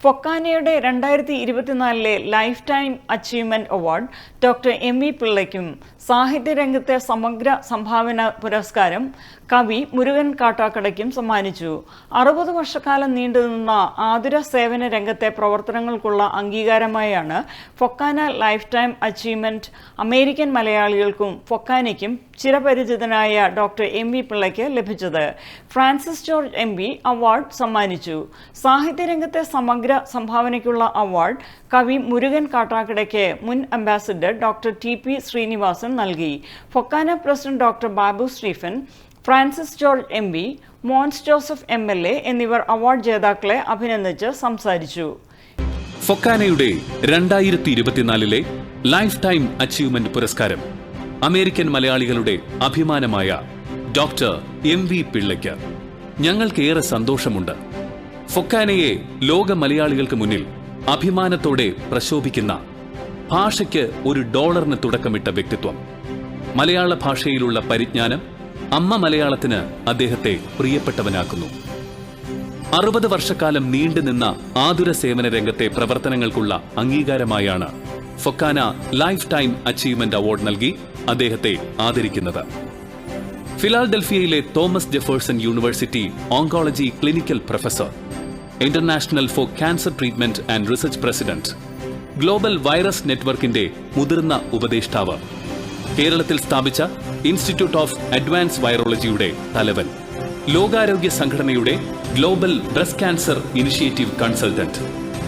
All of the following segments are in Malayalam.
ഫൊക്കാനയുടെ രണ്ടായിരത്തി ഇരുപത്തിനാലിലെ life time achievement award doctor M V പിള്ളയ്ക്കും സാഹിത്യരംഗത്തെ സമഗ്ര സംഭാവന പുരസ്കാരം കവി മുരുകൻ കാട്ടാക്കടയ്ക്കും സമ്മാനിച്ചു. അറുപത് വർഷക്കാലം നീണ്ടുനിന്ന ആതുര സേവന രംഗത്തെ പ്രവർത്തനങ്ങൾക്കുള്ള അംഗീകാരമായാണ് Fokana life time achievement American മലയാളികൾക്കും ഫൊക്കാനയ്ക്കും ചിരപരിചിതനായ ഡോക്ടർ എം വി പിള്ളയ്ക്ക് ലഭിച്ചത്. Francis George M V award സമ്മാനിച്ചു. സാഹിത്യരംഗത്തെ സമഗ്ര സംഭാവനയ്ക്കുള്ള അവാർഡ് കവി മുരുകൻ കാട്ടാക്കടയ്ക്ക് മുൻ ambassador doctor T P Sreenivasan നൽകി. Fokana president doctor Babu Stephen Francis George M P Mons Joseph M L A എന്നിവർ അവാർഡ് ജേതാക്കളെ അഭിനന്ദിച്ച് സംസാരിച്ചു. ഫൊക്കാനയുടെ രണ്ടായിരത്തി ഇരുപത്തിനാലിലെ ലൈഫ് ടൈം അച്ചീവ്മെന്റ് പുരസ്കാരം അമേരിക്കൻ മലയാളികളുടെ അഭിമാനമായ ഡോക്ടർ എം വി പിള്ളയ്ക്ക്. ഞങ്ങൾക്കേറെ സന്തോഷമുണ്ട്. ഫൊക്കാനയെ ലോക മലയാളികൾക്ക് മുന്നിൽ അഭിമാനത്തോടെ പ്രശോഭിക്കുന്ന ഭാഷയ്ക്ക് ഒരു ഡോളറിന് തുടക്കമിട്ട വ്യക്തിത്വം. മലയാള ഭാഷയിലുള്ള പരിജ്ഞാനം അമ്മ മലയാളത്തിന് അദ്ദേഹത്തെ പ്രിയപ്പെട്ടവനാക്കുന്നു. അറുപത് വർഷക്കാലം നീണ്ടുനിന്ന ആതുര സേവന രംഗത്തെ പ്രവർത്തനങ്ങൾക്കുള്ള അംഗീകാരമായാണ് Fokana life time achievement award നൽകി അദ്ദേഹത്തെ ആദരിക്കുന്നത്. ഫിലാഡൽഫിയയിലെ Thomas Jefferson University oncology clinical professor international for cancer treatment and research president global virus നെറ്റ്വർക്കിന്റെ മുതിർന്ന ഉപദേഷ്ടാവ്. കേരളത്തിൽ സ്ഥാപിച്ച ഇൻസ്റ്റിറ്റ്യൂട്ട് ഓഫ് അഡ്വാൻസ് വൈറോളജിയുടെ തലവൻ. ലോകാരോഗ്യ സംഘടനയുടെ global breast cancer initiative consultant.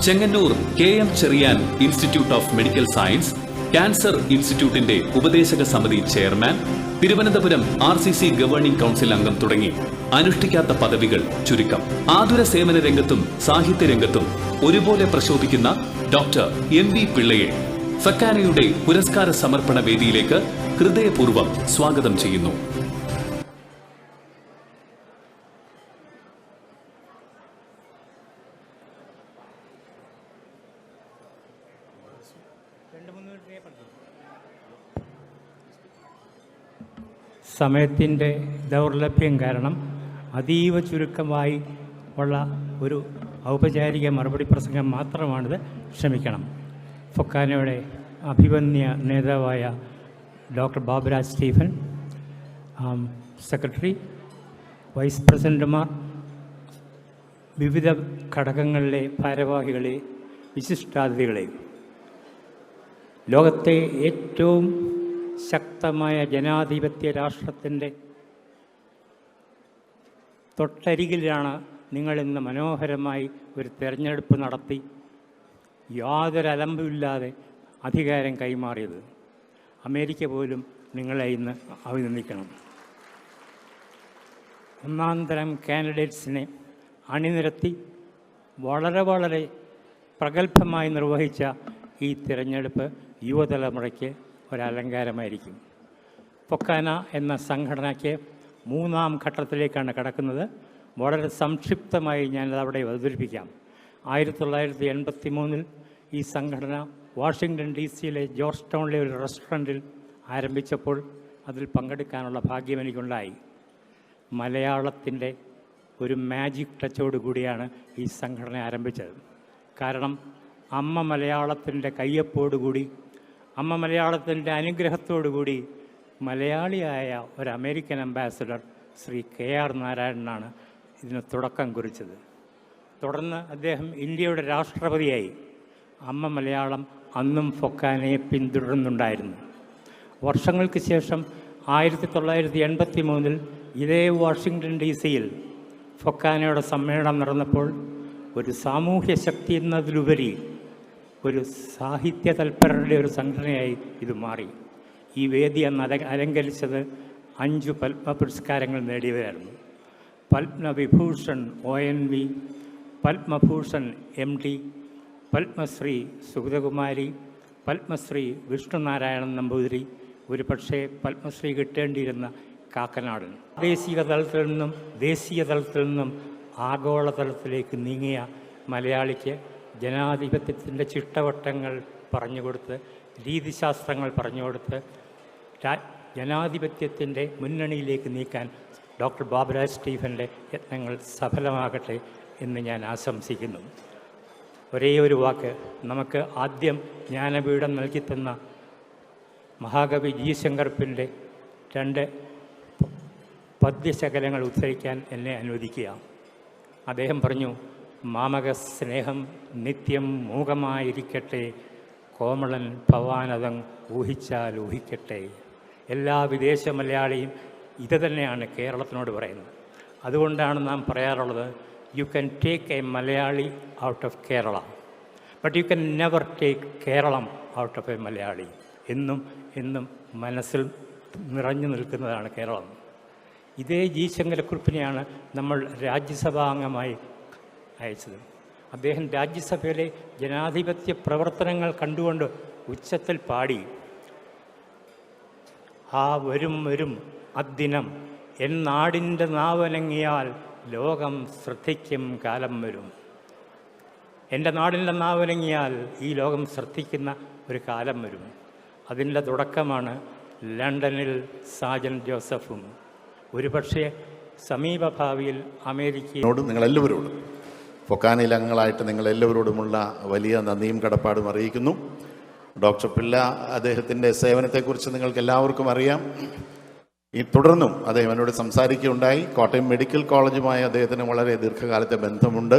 Chengannur K M Cherian institute of medical science cancer ഇൻസ്റ്റിറ്റ്യൂട്ടിന്റെ ഉപദേശക സമിതി chairman Thiruvananthapuram R C C governing council അംഗം തുടങ്ങി. അനുഷ്ഠിക്കാത്ത പദവികൾ ചുരുക്കം. ആതുര സേവന രംഗത്തും സാഹിത്യ രംഗത്തും ഒരുപോലെ പ്രശോഭിക്കുന്ന ഡോക്ടർ എം വി പിള്ളയെ ഫക്കാനയുടെ പുരസ്കാര സമർപ്പണ വേദിയിലേക്ക് ഹൃദയപൂർവം സ്വാഗതം ചെയ്യുന്നു. സമയത്തിന്റെ ദൗർലഭ്യം കാരണം അതീവ ചുരുക്കമായി ഉള്ള ഒരു ഔപചാരിക മറുപടി പ്രസംഗം മാത്രമാണിത്. ക്ഷമിക്കണം. ഫൊക്കാനയുടെ അഭിമന്യ നേതാവായ doctor Baburaj Stephen secretary vice പ്രസിഡന്റുമാർ വിവിധ ഘടകങ്ങളിലെ ഭാരവാഹികളെ വിശിഷ്ടാതിഥികളെ. ലോകത്തെ ഏറ്റവും ശക്തമായ ജനാധിപത്യ രാഷ്ട്രത്തിന്റെ തൊട്ടരികിലാണ് നിങ്ങളിന്ന് മനോഹരമായി ഒരു തെരഞ്ഞെടുപ്പ് നടത്തി യാതൊരു അലമ്പുമില്ലാതെ അധികാരം കൈമാറിയത്. അമേരിക്ക പോലും നിങ്ങളെ ഇന്ന് അഭിനന്ദിക്കണം. ഒന്നാം തരം കാൻഡിഡേറ്റ്സിനെ അണിനിരത്തി വളരെ വളരെ പ്രഗത്ഭമായി നിർവഹിച്ച ഈ തിരഞ്ഞെടുപ്പ് യുവതലമുറയ്ക്ക് ഒരലങ്കാരമായിരിക്കും. പൊക്കാന എന്ന സംഘടനയ്ക്ക് മൂന്നാം ഘട്ടത്തിലേക്കാണ് കടക്കുന്നത്. വളരെ സംക്ഷിപ്തമായി ഞാനത് അവിടെ അവതരിപ്പിക്കാം. ആയിരത്തി തൊള്ളായിരത്തി എൺപത്തി മൂന്നിൽ ഈ സംഘടന വാഷിങ്ടൺ ഡി സിയിലെ ജോർജ് ടൗണിലെ ഒരു റെസ്റ്റോറന്റിൽ ആരംഭിച്ചപ്പോൾ അതിൽ പങ്കെടുക്കാനുള്ള ഭാഗ്യം എനിക്കുണ്ടായി. മലയാളത്തിന്റെ ഒരു മാജിക് ടച്ചോട് കൂടിയാണ് ഈ സംഘടന ആരംഭിച്ചത്. കാരണം അമ്മ മലയാളത്തിന്റെ കയ്യൊപ്പോടുകൂടി അമ്മ മലയാളത്തിന്റെ അനുഗ്രഹത്തോടുകൂടി മലയാളിയായ ഒരു American ambassador Shri K R നാരായണനാണ് ഇതിന് തുടക്കം കുറിച്ചത്. തുടർന്ന് അദ്ദേഹം ഇന്ത്യയുടെ രാഷ്ട്രപതിയായി. അമ്മ മലയാളം അന്നും ഫൊക്കാനയെ പിന്തുടരുന്നുണ്ടായിരുന്നു വർഷങ്ങൾക്ക് ശേഷം ആയിരത്തി തൊള്ളായിരത്തി എൺപത്തി മൂന്നിൽ ഇതേ വാഷിങ്ടൺ ഡി സിയിൽ ഫൊക്കാനയുടെ സമ്മേളനം നടന്നപ്പോൾ ഒരു സാമൂഹ്യ ശക്തി എന്നതിലുപരി ഒരു സാഹിത്യ തൽപരരുടെ ഒരു സംഘടനയായി ഇത് മാറി. ഈ വേദി അന്ന് അല അലങ്കരിച്ചത് അഞ്ചു പത്മ പുരസ്കാരങ്ങൾ നേടിയവരായിരുന്നു. Padma Vibhushan O N V Padma Bhushan M D Padmashri Sugathakumari Padmashri Vishnunarayanan Namboothiri ഒരു പക്ഷേ പത്മശ്രീ കിട്ടേണ്ടിയിരുന്ന കാക്കനാടൻ. പ്രാദേശിക തലത്തിൽ നിന്നും ദേശീയ തലത്തിൽ നിന്നും ആഗോളതലത്തിലേക്ക് നീങ്ങിയ മലയാളിക്ക് ജനാധിപത്യത്തിന്റെ ചിട്ടവട്ടങ്ങൾ പറഞ്ഞുകൊടുത്ത് രീതിശാസ്ത്രങ്ങൾ പറഞ്ഞുകൊടുത്ത് ജനാധിപത്യത്തിന്റെ മുന്നണിയിലേക്ക് നീക്കാൻ ഡോക്ടർ ബാബുരാജ് സ്റ്റീഫന്റെ യത്നങ്ങൾ സഫലമാകട്ടെ എന്ന് ഞാൻ ആശംസിക്കുന്നു. ഒരേ ഒരു വാക്ക് നമുക്ക് ആദ്യം ജ്ഞാനപീഠം നൽകിത്തന്ന മഹാകവി ജി ശങ്കർപ്പിന്റെ രണ്ട് പദ്യശകലങ്ങൾ ഉദ്ധരിക്കാൻ എന്നെ അനുവദിക്കുക. അദ്ദേഹം പറഞ്ഞു മാമക സ്നേഹം നിത്യം മൂകമായിരിക്കട്ടെ. കോമളൻ ഭവാനതം ഊഹിച്ചാൽ ഊഹിക്കട്ടെ. എല്ലാ വിദേശ മലയാളിയും ഇത് തന്നെയാണ് കേരളത്തിനോട് പറയുന്നത്. അതുകൊണ്ടാണ് നാം പറയാറുള്ളത് you can take a Malayali out of Kerala but you can never take Keralam out of a Malayali എന്നും എന്നും മനസ്സിൽ നിറഞ്ഞു നിൽക്കുന്നതാണ് കേരളം. ഇതേ ജി ശങ്കരക്കുറിപ്പിനെയാണ് നമ്മൾ രാജ്യസഭാംഗമായി അയച്ചത്. അദ്ദേഹം രാജ്യസഭയിലെ ജനാധിപത്യ പ്രവർത്തനങ്ങൾ കണ്ടുകൊണ്ട് ഉച്ചത്തിൽ പാടി. ആ വരും വരും അദ്ദിനം എൻ നാടിന്റെ നാവനങ്ങിയാൽ ലോകം ശ്രദ്ധിക്കും കാലം വരും. എന്റെ നാടിന്റെ നാവനങ്ങിയാൽ ഈ ലോകം ശ്രദ്ധിക്കുന്ന ഒരു കാലം വരും. അതിന്റെ തുടക്കമാണ് ലണ്ടനിൽ സാജൻ ജോസഫും. ഒരുപക്ഷെ സമീപഭാവിയിൽ അമേരിക്കയോട് നിങ്ങളെല്ലാവരോടും ഫൊക്കാനയിൽ അംഗങ്ങളായിട്ട് നിങ്ങളെല്ലാവരോടുമുള്ള വലിയ നന്ദിയും കടപ്പാടും അറിയിക്കുന്നു. ഡോക്ടർ പിള്ള അദ്ദേഹത്തിന്റെ സേവനത്തെക്കുറിച്ച് നിങ്ങൾക്ക് എല്ലാവർക്കും അറിയാം. ഈ തുടർന്നും അദ്ദേഹം എന്നോട് സംസാരിക്കുകയുണ്ടായി. കോട്ടയം മെഡിക്കൽ കോളേജുമായി അദ്ദേഹത്തിന് വളരെ ദീർഘകാലത്തെ ബന്ധമുണ്ട്.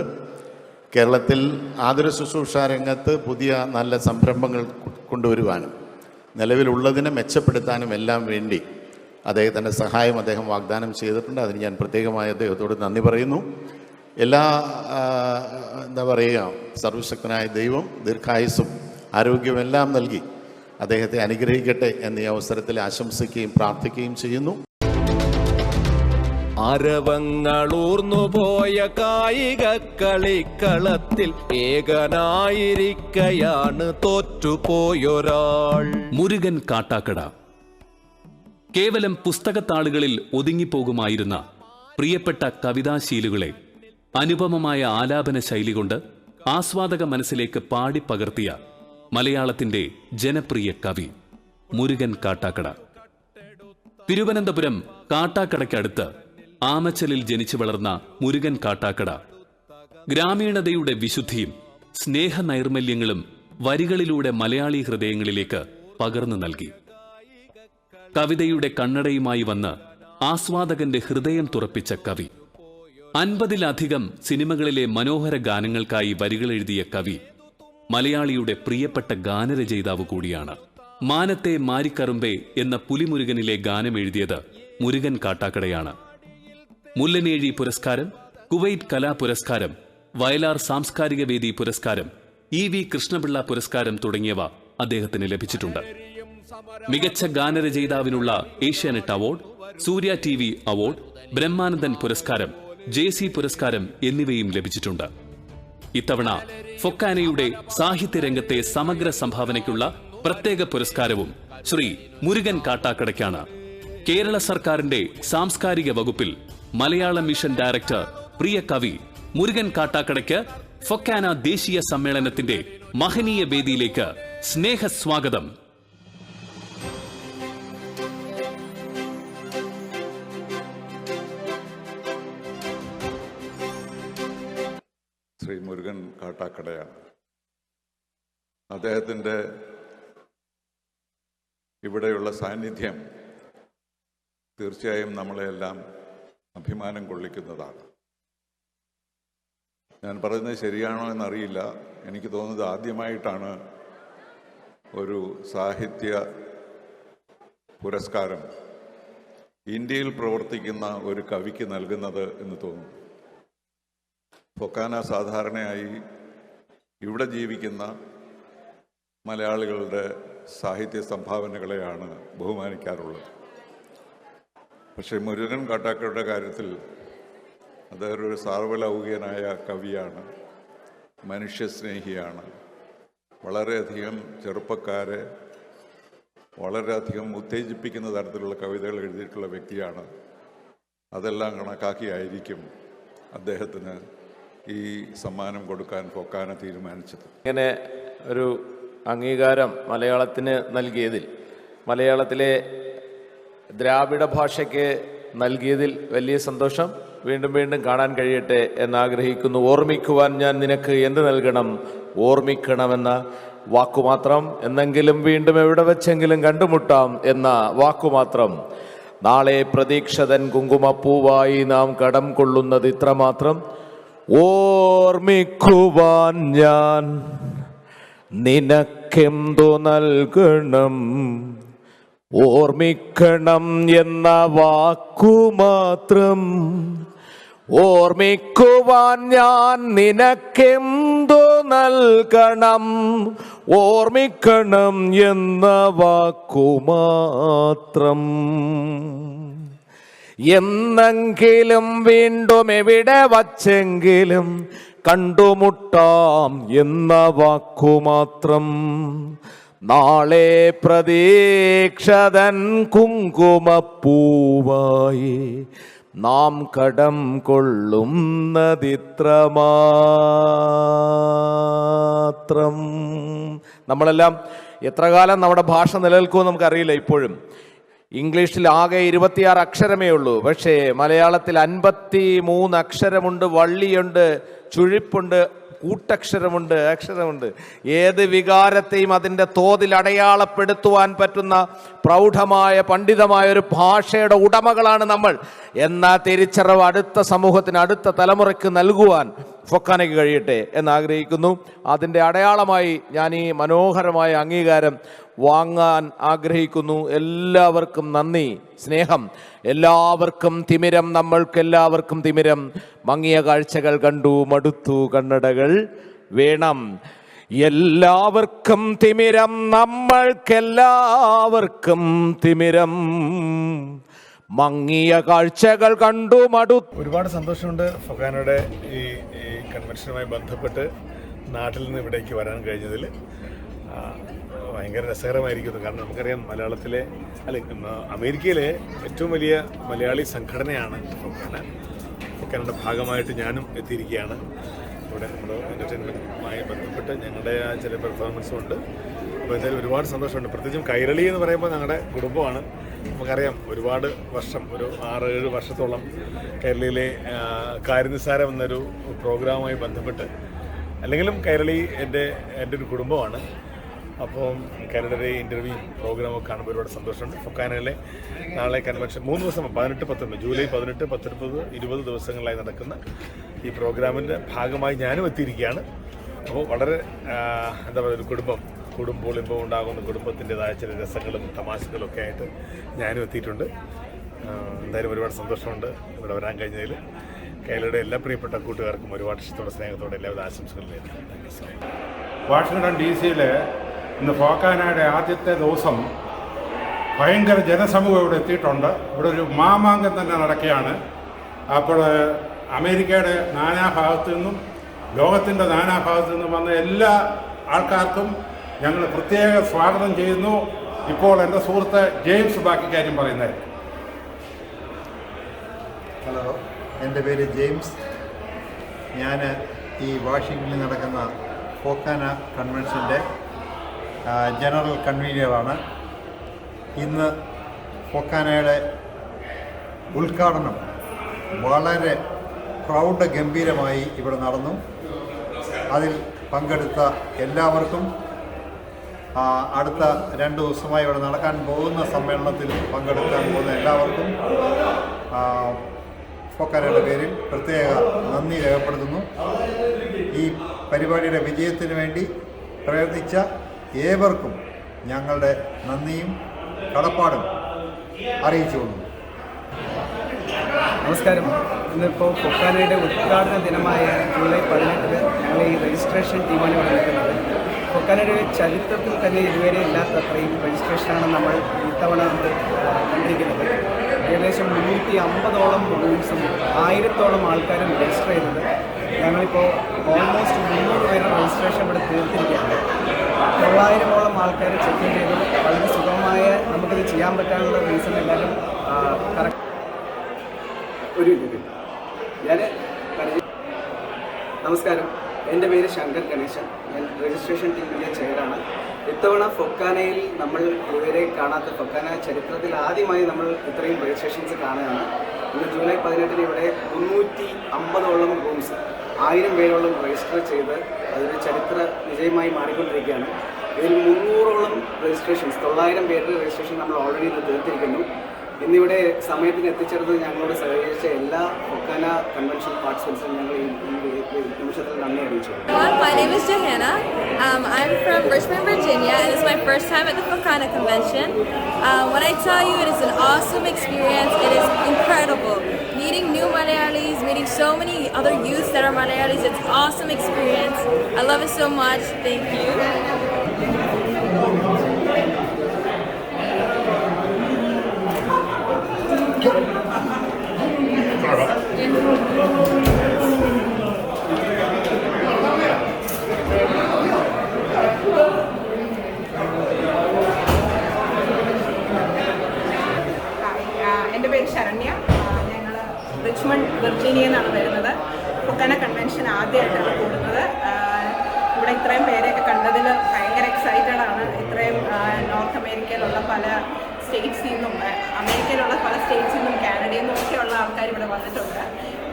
കേരളത്തിൽ ആതുര ശുശ്രൂഷ രംഗത്ത് പുതിയ നല്ല സംരംഭങ്ങൾ കൊണ്ടുവരുവാനും നിലവിലുള്ളതിനെ മെച്ചപ്പെടുത്താനും എല്ലാം വേണ്ടി അദ്ദേഹത്തിന്റെ സഹായം അദ്ദേഹം വാഗ്ദാനം ചെയ്തിട്ടുണ്ട്. അതിന് ഞാൻ പ്രത്യേകമായി അദ്ദേഹത്തോട് നന്ദി പറയുന്നു. എല്ലാ എന്താ പറയുക സർവശക്തനായ ദൈവം ദീർഘായുസ്സും ആരോഗ്യവും എല്ലാം നൽകി അദ്ദേഹത്തെ അനുഗ്രഹിക്കട്ടെ എന്ന ഈ അവസരത്തിൽ ആശംസിക്കുകയും പ്രാർത്ഥിക്കുകയും ചെയ്യുന്നു. അരവങ്ങളൂർന്നുപോയ കായിക കളിക്കളത്തിൽ ഏകനായിരിക്കയാണ് തോറ്റുപോയൊരാൾ. മുരുകൻ കാട്ടാക്കട. കേവലം പുസ്തകത്താളുകളിൽ ഒതുങ്ങിപ്പോകുമായിരുന്ന പ്രിയപ്പെട്ട കവിതാശീലുകളെ അനുപമമായ ആലാപന ശൈലി കൊണ്ട് ആസ്വാദക മനസ്സിലേക്ക് പാടിപ്പകർത്തിയ മലയാളത്തിന്റെ ജനപ്രിയ കവി മുരുകൻ കാട്ടാക്കട. തിരുവനന്തപുരം കാട്ടാക്കടയ്ക്കടുത്ത് ആമച്ചലിൽ ജനിച്ചു വളർന്ന മുരുകൻ കാട്ടാക്കട. ഗ്രാമീണതയുടെ വിശുദ്ധിയും സ്നേഹനൈർമല്യങ്ങളും വരികളിലൂടെ മലയാളി ഹൃദയങ്ങളിലേക്ക് പകർന്നു നൽകി. കവിതയുടെ കണ്ണടയുമായി വന്ന് ആസ്വാദകന്റെ ഹൃദയം തുറപ്പിച്ച കവി അൻപതിലധികം സിനിമകളിലെ മനോഹര ഗാനങ്ങൾക്കായി വരികളെഴുതിയ കവി മലയാളിയുടെ പ്രിയപ്പെട്ട ഗാനരചയിതാവ് കൂടിയാണ്. മാനത്തെ മാരിക്കറുമ്പേ എന്ന പുലിമുരുകനിലെ ഗാനം എഴുതിയത് മുരുകൻ കാട്ടാക്കടയാണ്. മുല്ലനേഴി പുരസ്കാരം കുവൈറ്റ് കലാ പുരസ്കാരം വയലാർ സാംസ്കാരിക വേദി പുരസ്കാരം ഇ വി കൃഷ്ണപിള്ള പുരസ്കാരം തുടങ്ങിയവ അദ്ദേഹത്തിന് ലഭിച്ചിട്ടുണ്ട്. മികച്ച ഗാനരചയിതാവിനുള്ള Asianet award Surya T V award Brahmanandan പുരസ്കാരം ജെ സി പുരസ്കാരം എന്നിവയും ലഭിച്ചിട്ടുണ്ട്. ഇത്തവണ ഫൊക്കാനയുടെ സാഹിത്യരംഗത്തെ സമഗ്ര സംഭാവനയ്ക്കുള്ള പ്രത്യേക പുരസ്കാരവും ശ്രീ മുരുകൻ കാട്ടാക്കടയ്ക്കാണ്. കേരള സർക്കാരിന്റെ സാംസ്കാരിക വകുപ്പിൽ മലയാളം മിഷൻ ഡയറക്ടർ പ്രിയ കവി മുരുകൻ കാട്ടാക്കടയ്ക്ക് ഫൊക്കാന ദേശീയ സമ്മേളനത്തിന്റെ മഹനീയ വേദിയിലേക്ക് സ്നേഹസ്വാഗതം. ശ്രീ മുരുകൻ കാട്ടാക്കടയാണ്. അദ്ദേഹത്തിന്റെ ഇവിടെയുള്ള സാന്നിധ്യം തീർച്ചയായും നമ്മളെയെല്ലാം അഭിമാനം കൊള്ളിക്കുന്നതാണ്. ഞാൻ പറയുന്നത് ശരിയാണോ എന്നറിയില്ല. എനിക്ക് തോന്നുന്നത് ആദ്യമായിട്ടാണ് ഒരു സാഹിത്യ പുരസ്കാരം ഇന്ത്യയിൽ പ്രവർത്തിക്കുന്ന ഒരു കവിക്ക് നൽകുന്നത് എന്ന് തോന്നുന്നു. ഫൊക്കാന സാധാരണയായി ഇവിടെ ജീവിക്കുന്ന മലയാളികളുടെ സാഹിത്യ സംഭാവനകളെയാണ് ബഹുമാനിക്കാറുള്ളത്. പക്ഷേ മുരുകൻ കാട്ടാക്കയുടെ കാര്യത്തിൽ അദ്ദേഹം ഒരു സാർവലൗകികനായ കവിയാണ് മനുഷ്യസ്നേഹിയാണ്. വളരെയധികം ചെറുപ്പക്കാരെ വളരെയധികം ഉത്തേജിപ്പിക്കുന്ന തരത്തിലുള്ള കവിതകൾ എഴുതിയിട്ടുള്ള വ്യക്തിയാണ്. അതെല്ലാം കണക്കാക്കിയായിരിക്കും അദ്ദേഹത്തിന് ഈ സമ്മാനം കൊടുക്കാൻ പൊക്കാന തീരുമാനിച്ചത്. ഇങ്ങനെ ഒരു അംഗീകാരം മലയാളത്തിന് നൽകിയതിൽ മലയാളത്തിലെ ദ്രാവിഡ ഭാഷയ്ക്ക് നൽകിയതിൽ വലിയ സന്തോഷം. വീണ്ടും വീണ്ടും കാണാൻ കഴിയട്ടെ എന്നാഗ്രഹിക്കുന്നു. ഓർമ്മിക്കുവാൻ ഞാൻ നിനക്ക് എന്ത് നൽകണം? ഓർമ്മിക്കണമെന്ന വാക്കുമാത്രം. എന്നെങ്കിലും വീണ്ടും എവിടെ വെച്ചെങ്കിലും കണ്ടുമുട്ടാം എന്ന വാക്കുമാത്രം. നാളെ പ്രതീക്ഷതൻ കുങ്കുമപ്പൂവായി നാം കടം കൊള്ളുന്നത് ഇത്രമാത്രം. ഓർമ്മിക്കുവാൻ ഞാൻ നിനക്കെന്തു നൽകണം. ഓർമ്മിക്കണം എന്ന വാക്കുമാത്രം ഓർമ്മിക്കുവാൻ ഞാൻ നിനക്കെന്തു നൽകണം. ഓർമ്മിക്കണം എന്ന വാക്കുമാത്രം എന്നെങ്കിലും വീണ്ടും എവിടെ വച്ചെങ്കിലും കണ്ടുമുട്ടാം എന്ന വാക്കുമാത്രം നാളെ പ്രതീക്ഷതൻ കുങ്കുമപ്പൂവായി നാം കടം കൊള്ളുന്നതിത്രമാത്രം. നമ്മളെല്ലാം എത്ര കാലം നമ്മുടെ ഭാഷ നിലനിൽക്കുമെന്ന് നമുക്കറിയില്ല ഇപ്പോഴും. ഇംഗ്ലീഷിൽ ആകെ ഇരുപത്തിയാറ് അക്ഷരമേ ഉള്ളൂ. പക്ഷേ മലയാളത്തിൽ അൻപത്തി മൂന്ന് അക്ഷരമുണ്ട് വള്ളിയുണ്ട് ചുഴിപ്പുണ്ട് കൂട്ടക്ഷരമുണ്ട് അക്ഷരമുണ്ട്. ഏത് വികാരത്തെയും അതിന്റെ തോതിൽ അടയാളപ്പെടുത്തുവാൻ പറ്റുന്ന പ്രൗഢമായ പണ്ഡിതമായ ഒരു ഭാഷയുടെ ഉടമകളാണ് നമ്മൾ. എന്ന തിരിച്ചറിവ് അടുത്ത സമൂഹത്തിന് അടുത്ത തലമുറയ്ക്ക് നൽകുവാൻ ഫൊക്കാനയ്ക്ക് കഴിയട്ടെ എന്നാഗ്രഹിക്കുന്നു അതിന്റെ അടയാളമായി ഞാൻ ഈ മനോഹരമായ അംഗീകാരം വാങ്ങാൻ ആഗ്രഹിക്കുന്നു. എല്ലാവർക്കും നന്ദി സ്നേഹം. എല്ലാവർക്കും തിമിരം നമ്മൾക്കെല്ലാവർക്കും തിമിരം. മങ്ങിയ കാഴ്ചകൾ കണ്ടു മടുത്തു കണ്ണടകൾ വേണം. എല്ലാവർക്കും തിമിരം നമ്മൾക്കെല്ലാവർക്കും തിമിരം. മങ്ങിയ കാഴ്ചകൾ കണ്ടു മടു ഒരുപാട് സന്തോഷമുണ്ട് ഫൊക്കാനയുടെ ഈ ഈ കൺവെൻഷനുമായി ബന്ധപ്പെട്ട് നാട്ടിൽ നിന്ന് ഇവിടേക്ക് വരാൻ കഴിഞ്ഞതിൽ. ഭയങ്കര രസകരമായിരിക്കുന്നു. കാരണം നമുക്കറിയാം മലയാളത്തിലെ അല്ലെങ്കിൽ അമേരിക്കയിലെ ഏറ്റവും വലിയ മലയാളി സംഘടനയാണ് ഫൊക്കാന ഫൊക്കാനയുടെ ഭാഗമായിട്ട് ഞാനും എത്തിയിരിക്കുകയാണ്. ഇവിടെ നമ്മുടെ എന്റർടൈൻമെന്റുമായി ബന്ധപ്പെട്ട് ഞങ്ങളുടെ ആ ചില പെർഫോമൻസും ഉണ്ട്. അപ്പോൾ എന്തായാലും ഒരുപാട് സന്തോഷമുണ്ട്. പ്രത്യേകിച്ചും കൈരളി എന്ന് പറയുമ്പോൾ ഞങ്ങളുടെ കുടുംബമാണ്. നമുക്കറിയാം ഒരുപാട് വർഷം ഒരു ആറ് ഏഴ് വർഷത്തോളം കേരളയിലെ കാര്യനിസാരം എന്നൊരു പ്രോഗ്രാമുമായി ബന്ധപ്പെട്ട് അല്ലെങ്കിലും കൈരളി എന്റെ എന്റെ ഒരു കുടുംബമാണ്. അപ്പം കാനഡയിലെ ഇന്റർവ്യൂ പ്രോഗ്രാമൊക്കെ കാണുമ്പോൾ ഒരുപാട് സന്തോഷമുണ്ട്. ഫൊക്കാനയിലെ നാളെ കൺവെൻഷൻ മൂന്ന് ദിവസം പതിനെട്ട് പത്തൊമ്പത് ജൂലൈ പതിനെട്ട് പത്തൊൻപത് ഇരുപത് ദിവസങ്ങളിലായി നടക്കുന്ന ഈ പ്രോഗ്രാമിന്റെ ഭാഗമായി ഞാനും എത്തിയിരിക്കുകയാണ്. അപ്പോൾ വളരെ എന്താ പറയുക ഒരു കുടുംബം കുടുംബവും ഇമ്പം ഉണ്ടാകുന്ന കുടുംബത്തിന്റെതായ ചില രസങ്ങളും തമാശകളും ഒക്കെ ആയിട്ട് ഞാനും എത്തിയിട്ടുണ്ട്. എന്തായാലും ഒരുപാട് സന്തോഷമുണ്ട് ഇവിടെ വരാൻ കഴിഞ്ഞതിൽ. കേരളയുടെ എല്ലാ പ്രിയപ്പെട്ട കൂട്ടുകാർക്കും ഒരുപാട് ഇഷ്ടത്തോടെ സ്നേഹത്തോടെ എല്ലാവിധ ആശംസകളും വാഷിങ്ടൺ ഡി സിയിൽ ഇന്ന് ഫോക്കാനയുടെ ആദ്യത്തെ ദിവസം ഭയങ്കര ജനസമൂഹം ഇവിടെ എത്തിയിട്ടുണ്ട്. ഇവിടെ ഒരു മാമാങ്കം തന്നെ നടക്കുകയാണ്. അപ്പോൾ അമേരിക്കയുടെ നാനാഭാഗത്തു നിന്നും ലോകത്തിന്റെ നാനാഭാഗത്തു നിന്നും വന്ന എല്ലാ ആൾക്കാർക്കും ഞങ്ങൾ പ്രത്യേക സ്വാഗതം ചെയ്യുന്നു. ഇപ്പോൾ എന്റെ സുഹൃത്ത് ജെയിംസ് ബാക്കി കാര്യം പറയുന്നത് ഹലോ എന്റെ പേര് ജെയിംസ്. ഞാൻ ഈ വാഷിങ്ടണിൽ നടക്കുന്ന ഫോക്കാന കൺവെൻഷന്റെ ജനറൽ കൺവീനറാണ്. ഇന്ന് പൊക്കാനയുടെ ഉദ്ഘാടനം വളരെ പ്രൗഢ ഗംഭീരമായി ഇവിടെ നടന്നു. അതിൽ പങ്കെടുത്ത എല്ലാവർക്കും അടുത്ത രണ്ട് ദിവസമായി ഇവിടെ നടക്കാൻ പോകുന്ന സമ്മേളനത്തിൽ പങ്കെടുക്കാൻ പോകുന്ന എല്ലാവർക്കും പൊക്കാനയുടെ പേരിൽ പ്രത്യേക നന്ദി രേഖപ്പെടുത്തുന്നു. ഈ പരിപാടിയുടെ വിജയത്തിന് വേണ്ടി പ്രയത്നിച്ച ഏവർക്കും ഞങ്ങളുടെ നന്ദിയും കടപ്പാടും അറിയിച്ചുകൊള്ളുന്നു. നമസ്കാരം. ഇന്നിപ്പോൾ കൊക്കാനയുടെ ഉദ്ഘാടന ദിനമായ ജൂലൈ പതിനെട്ടിന് ഞങ്ങൾ ഈ രജിസ്ട്രേഷൻ ടീമാണ് ഇവിടെ നിൽക്കുന്നത് പൊക്കാനയുടെ ചരിത്രത്തിൽ തന്നെ ഇതുവരെ ഇല്ലാത്ത അത്രയും രജിസ്ട്രേഷനാണ് നമ്മൾ ഇത്തവണ കണ്ടിരിക്കുന്നത്. ഏകദേശം മുന്നൂറ്റി അമ്പതോളം റൂംസും ആയിരത്തോളം ആൾക്കാരും രജിസ്റ്റർ ചെയ്തത് ഞങ്ങളിപ്പോൾ ഓൾമോസ്റ്റ് മുന്നൂറ് പേര് രജിസ്ട്രേഷൻ ഇവിടെ തീർത്തിരിക്കുകയാണ്. തൊള്ളായിരമോളം ആൾക്കാർ ചെക്ക് ചെയ്തു. വളരെ സുഖമായ നമുക്കിത് ചെയ്യാൻ പറ്റാനുള്ള റീസൺ എല്ലാവരും കറക്റ്റ് ഒരു ഞാൻ നമസ്കാരം. എന്റെ പേര് ശങ്കർ ഗണേശൻ. ഞാൻ രജിസ്ട്രേഷൻ ടീമിന്റെ ചെയറാണ് ഇത്തവണ ഫൊക്കാനയിൽ നമ്മൾ ഇതുവരെ കാണാത്ത ഫൊക്കാന ചരിത്രത്തിൽ ആദ്യമായി നമ്മൾ ഇത്രയും രജിസ്ട്രേഷൻസ് കാണുകയാണ്. ഇന്ന് ജൂലൈ പതിനെട്ടിന് ഇവിടെ മുന്നൂറ്റി അമ്പതോളം റൂംസ് ആയിരം പേരോളം രജിസ്റ്റർ ചെയ്ത് അതൊരു ചരിത്ര വിജയമായി മാറിക്കൊണ്ടിരിക്കുകയാണ്. ഇതിൽ മുന്നൂറോളം രജിസ്ട്രേഷൻസ് തൊള്ളായിരം പേരുടെ രജിസ്ട്രേഷൻ നമ്മൾ ഓൾറെഡി ഇത് തീർത്തിരിക്കുന്നു ഇന്നിവിടെ സമയത്തിന് എത്തിച്ചേർത്ത് ഞങ്ങളോട് സഹകരിച്ച എല്ലാ ഒക്കാന കൺവെൻഷൻ പാർട്ടിസിപ്പൻസിനും ഞങ്ങൾ ഈ നിമിഷത്തിൽ നന്ദി അറിയിച്ചു My name is Johanna. Um, I'm from Richmond, Virginia, and it's my first time at the Focana Convention. Um, when I tell you, it is an awesome experience. It is incredible. Meeting new Malayalis, meeting so many other youths that are Malayalis, it's an awesome experience. I love it so much. Thank you. Thank you. ഇവിടെ വന്നിട്ടുണ്ട്.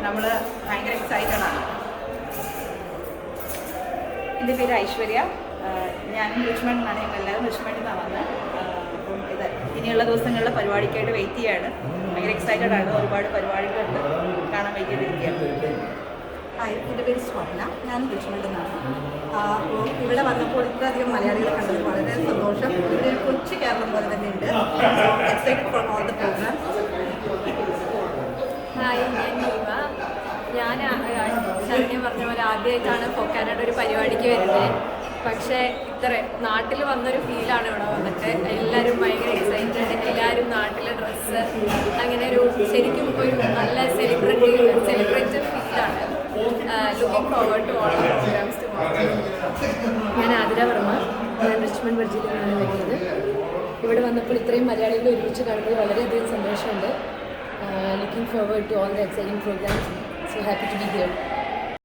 നമ്മൾ ഭയങ്കര എക്സൈറ്റഡ് ആണ്. എന്റെ പേര് ഐശ്വര്യ. ഞാൻ റിച്ച്മണ്ട് എന്നാണ് ഞങ്ങൾ എല്ലാവരും റിച്ച്മണ്ടിൽ നിന്നാണ് വന്നത്. അപ്പം ഇത് ഇനിയുള്ള ദിവസങ്ങളിൽ പരിപാടിക്കായിട്ട് വെയിറ്റ് ചെയ്യാണ്. ഭയങ്കര എക്സൈറ്റഡ് ആണ്. ഒരുപാട് പരിപാടികളുണ്ട് കാണാൻ വൈകിട്ടിരിക്കുകയാണ്. ഹായ് എന്റെ പേര് സ്വപ്ന. ഞാൻ റിച്ച്മണ്ടിൽ നിന്നാണ്. ഇവിടെ വന്നപ്പോൾ ഇത്രയധികം മലയാളികളെ കണ്ടത് വളരെ സന്തോഷം. ഇവിടെ കൊച്ചു കേരളം പോലെ തന്നെ ഉണ്ട്. Excited for all the programs hi ഞാൻ നീമ ഞാൻ ശരണ്യ പറഞ്ഞ പോലെ ആദ്യമായിട്ടാണ് ഫൊക്കാനയുടെ ഒരു പരിപാടിക്ക് വരുന്നത്. പക്ഷേ ഇത്ര നാട്ടിൽ വന്നൊരു ഫീലാണ് ഇവിടെ വന്നിട്ട്. എല്ലാവരും ഭയങ്കര എക്സൈറ്റഡ് എല്ലാവരും നാട്ടിലെ ഡ്രസ്സ് അങ്ങനെ ഒരു ശരിക്കും ഒരു നല്ല സെലിബ്രിറ്റി സെലിബ്രേറ്റഡ് ഫീലാണ്. Looking forward to all programs to ഞാൻ ആതിര വർമ്മ. ഞാൻ റിച്ച്മണ്ട് നിന്നാണ് വരുന്നത്. ഇവിടെ വന്നപ്പോൾ ഇത്രയും മലയാളികൾ ഒരുമിച്ച് കാണുമ്പോൾ വളരെയധികം സന്തോഷമുണ്ട്. Uh, looking forward to all the exciting programs. So happy to be here.